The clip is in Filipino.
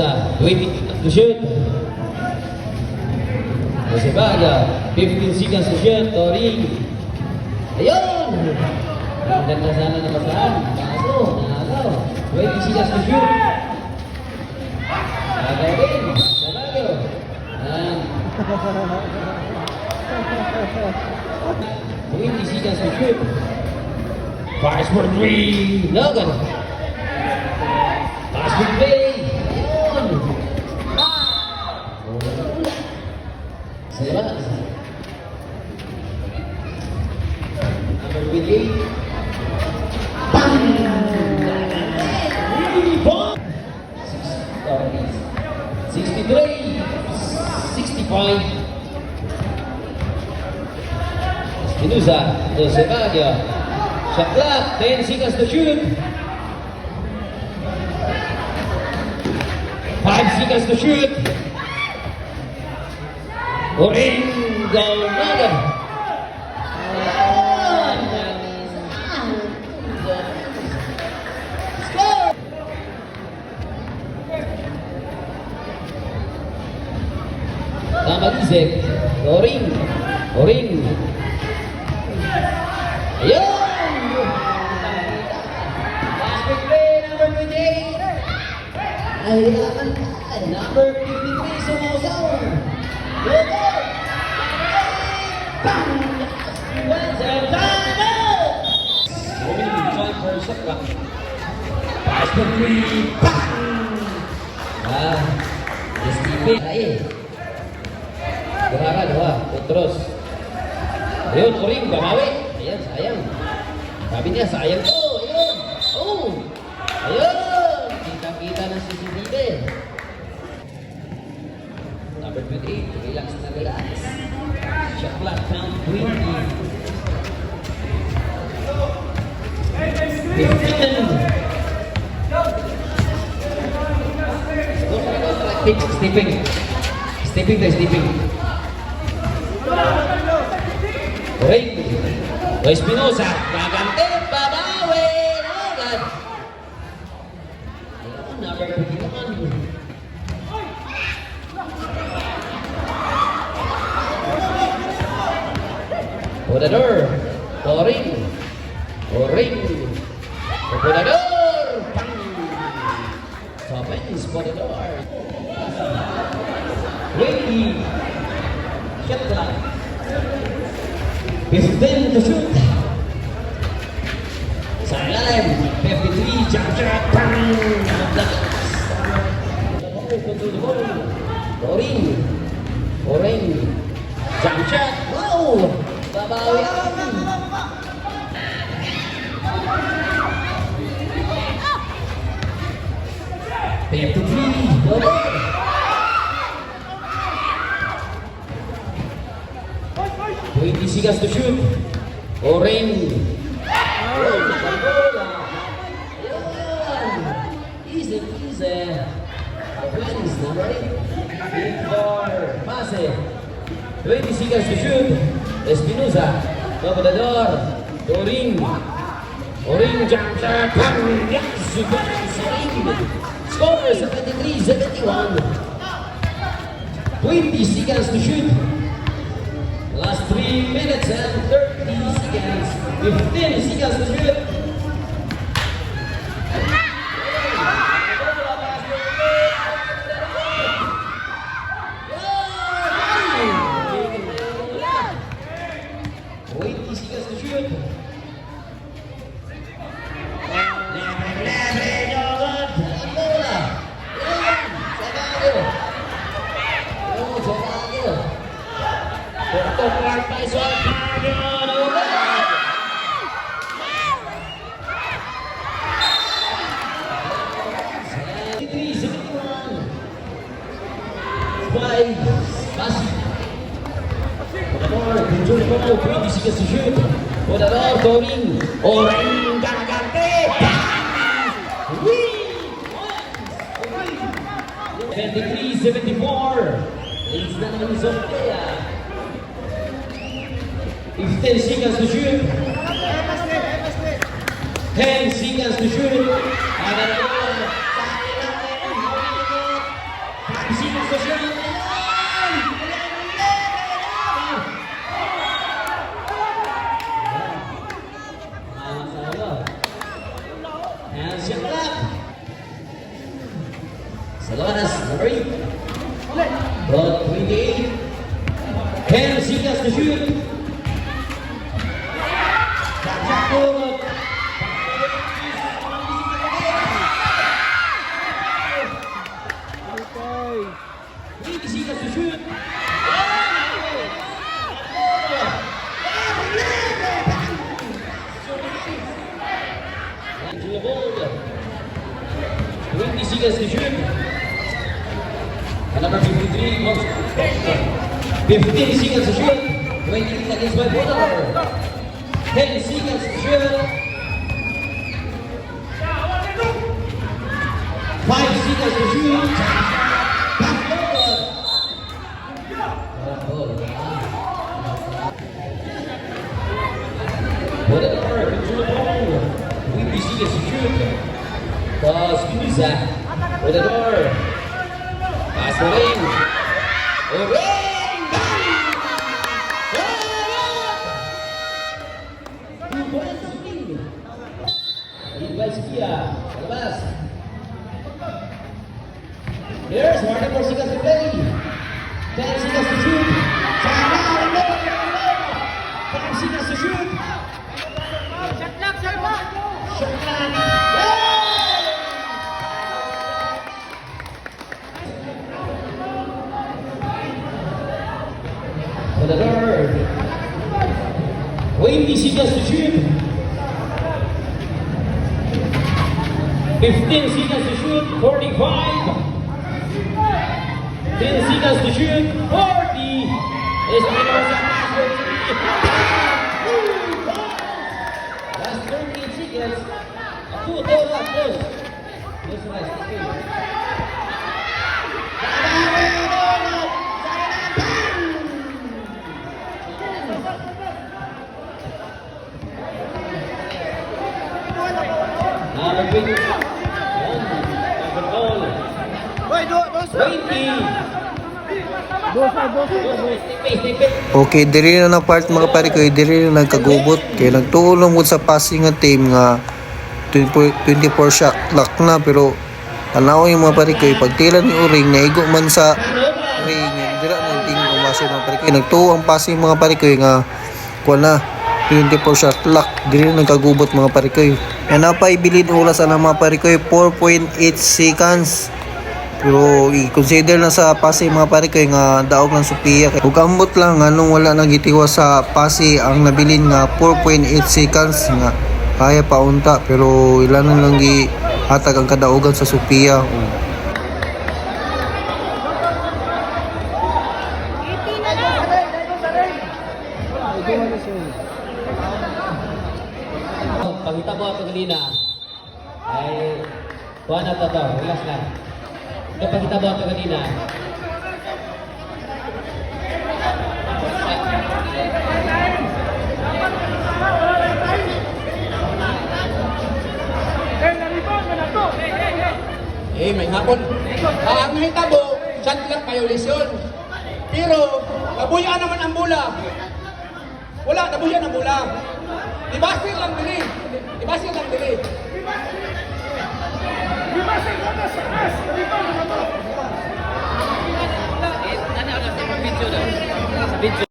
Espinosa, 20 to shoot. Josebaga, 15 seconds to shoot. Toring. Ayun! Ang ganda sana na basahan. Kaso, nakasaw. 20 seconds to shoot. Gagawin. Sabado. Ayan. 20 seconds to shoot. Fires for three. Logan. Pass for play. 65. Espinosa, Josebadia. Shot clock, 10 seconds to shoot. 5 seconds to shoot. Oringo Naga. Tama isip. Oring. Oring. Ayun! Basket play, number 28. Ayan, number 53, sumasaw. Good ball. Bang! What's a time out? Shot clock. Pass for three. Bang! Ah, just keep it. Ay. Terus. Ayun, Oring, bamawi. Ayan, sayang. Sabi niya, sayang to. Ayun. Oh. Ayun. Kita-kita na si Sidibe. Number 28, relax na relax. Shot clock count 20. 15. Stepping. Stepping tayo, stepping. Ring. O Espinosa. Gagante. Babawi. Agad. Ayun, number 21. Podador. Toring. Toring. Podador. Pang. Sopens. Podador. 20. Shot clock. 15 to shoot. Sa ilalim. 53. Jump shot. Pang. Toring. Toring. Jump shot. Wow. Babawi Seconds to shoot. Oring. Easy, easy. Wins number eight. Victor Pase. 20 seconds to shoot. Espinosa. Doblador. Oring. Oring jump shot. Yes! Score 73-71. 20 seconds to shoot. Last 3 minutes and 30 seconds. 15 seconds to shoot. Porto Clark pa isa. Bagyo. Nulad. Seventy-three, seventy-one. Five. Pasig. Podador, control ball, 20 seconds to shoot. Podador, Toring, Oring, gagante, bang! Win! Wins! Win! 73-74. Leads na naman ni Sofia. 5 seconds to shoot. Ah, salah. And shot clock. Salonas, number 8. Got 28. 10 seconds to shoot. 53 comes 15 seconds to shoot. 20 seconds by Boulder. 10 seconds to shoot. 5 seconds to shoot. Back forward. Back forward. Boulder, control ball. 20 seconds to shoot. Pass Pisa. With Here's Martin Corsica Cepelli. 20 seconds to shoot. 15 seconds to shoot. 45. 10 seconds to shoot. 40. Espinosa pass for three. Last 38 seconds. Two, two, last, close. Close the last. Okay. Okay, diri na na part mga pare ko, diri na nagkagubot. Kay nagtuulong mo sa passing nga team nga 24 24 shot lock na pero tanaw yung mga pare ko pagtila ni Uring naigo man sa ring dira na ting umasa mga pare ko. Nagtuo ang passing mga pare ko nga kuha na 24 shot lock. Diri na nagkagubot mga pare ko yan na pa ibilin oras ang mga pare ko 4.8 seconds pero i-consider na sa pasi mga pare kay nga daog ng Sophia ug ambot lang anong wala nang gitiwa sa pasi ang nabilin nga 4.8 seconds nga kaya pa unta pero ilan na lang gi hatag ang kadaogan sa Sophia. Ito pagkita mo ako kanina, Eh, may hapon. Ah, ang hitabo, shot lang violation. Pero, nabuyan naman ang bola. Wala, nabuyan ang bola. Ibasir lang dili. Ibasir lang dili. বিদ্যুৎ